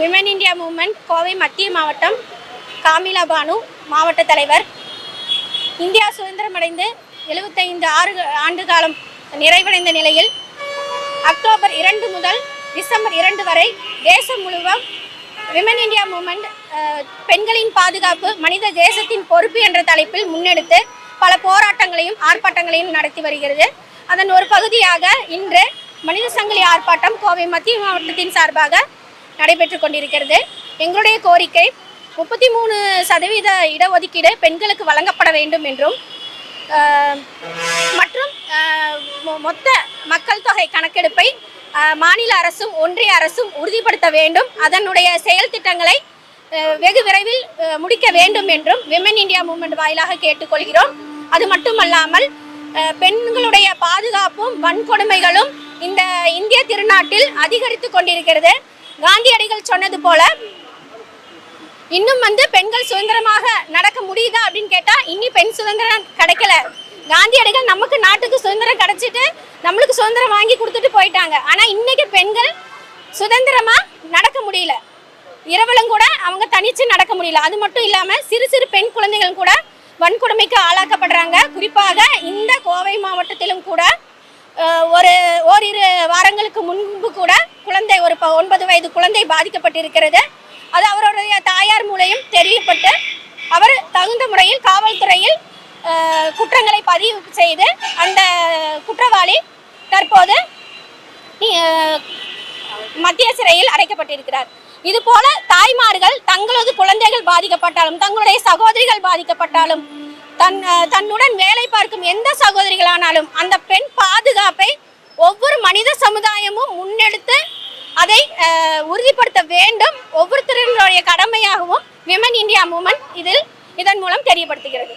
Women India moment Kovai மத்திய மாவட்டம் காமிலா பானு மாவட்ட தலைவர். இந்தியா சுதந்திரமடைந்து எழுபத்தைந்து ஆறு ஆண்டு காலம் நிறைவடைந்த நிலையில் அக்டோபர் இரண்டு முதல் டிசம்பர் இரண்டு வரை தேசம் முழுவதும் விமன் இந்தியா மூமெண்ட் பெண்களின் பாதுகாப்பு மனித தேசத்தின் பொறுப்பு என்ற தலைப்பில் முன்னெடுத்து பல போராட்டங்களையும் ஆர்ப்பாட்டங்களையும் நடத்தி வருகிறது. அதன் ஒரு பகுதியாக இன்று மனித சங்கிலி ஆர்ப்பாட்டம் கோவை மத்திய மாவட்டத்தின் சார்பாக நடைபெற்று கொண்டிருக்கிறது. எங்களுடைய கோரிக்கை முப்பத்தி மூணு சதவீத இடஒதுக்கீடு பெண்களுக்கு வழங்கப்பட வேண்டும் என்றும் மற்றும் மொ- மொத்த மக்கள் தொகை கணக்கெடுப்பை மாநில அரசும் ஒன்றிய அரசும் உறுதிப்படுத்த வேண்டும். அதனுடைய செயல் திட்டங்களை வெகு விரைவில் முடிக்க வேண்டும் என்றும் விமன் இந்தியா மூவ்மெண்ட் வாயிலாக கேட்டுக்கொள்கிறோம். அது மட்டுமல்லாமல் பெண்களுடைய பாதுகாப்பும் வன்கொடுமைகளும் இந்த இந்திய திருநாட்டில் அதிகரித்து கொண்டிருக்கிறது. காந்தியடிகள் சொன்னது போல இன்னும் வந்து பெண்கள் சுதந்திரமாக நடக்க முடியுதா? அப்படின்னு கேட்டா இன்னி பெண் சுதந்திரம் கிடைக்கல. காந்தியடிகள் நமக்கு நாட்டுக்கு சுதந்திரம் கிடைச்சிட்டு நம்மளுக்கு சுதந்திரம் வாங்கி கொடுத்துட்டு போயிட்டாங்க. ஆனா இன்னைக்கு பெண்கள் சுதந்திரமா நடக்க முடியல. இரவலும் கூட அவங்க தனிச்சு நடக்க முடியல. அது மட்டும் இல்லாம சிறு சிறு பெண் குழந்தைகள் கூட வன்கொடுமைக்கு ஆளாக்கப்படுறாங்க. குறிப்பாக இந்த கோவை மாவட்டத்திலும் கூட ஒரு ஓரிரு வாரங்களுக்கு முன்பு கூட ஒன்பது வயது குழந்தை பாதிக்கப்பட்டிருக்கிறது. அது அவருடைய தாயார் மூலையும் தெரியப்பட்டு அவர் தகுந்த முறையில் காவல்துறையில் குற்றங்களை பதிவு செய்து அந்த குற்றவாளி தற்போது மத்திய சிறையில் அடைக்கப்பட்டிருக்கிறார். இது போல தாய்மார்கள் தங்களது குழந்தைகள் பாதிக்கப்பட்டாலும் தங்களுடைய சகோதரிகள் பாதிக்கப்பட்டாலும் தன் தன்னுடன் வேலை பார்க்கும் எந்த சகோதரிகளானாலும் அந்த பெண் பாதுகாப்பு ஒவ்வொரு மனித சமுதாயமும் முன்னெடுத்து அதை உறுதிப்படுத்த வேண்டும். ஒவ்வொருத்தருடைய கடமையாகவும் விமன் இந்தியா மூமெண்ட் இதில் இதன் மூலம் தெரியப்படுத்துகிறது.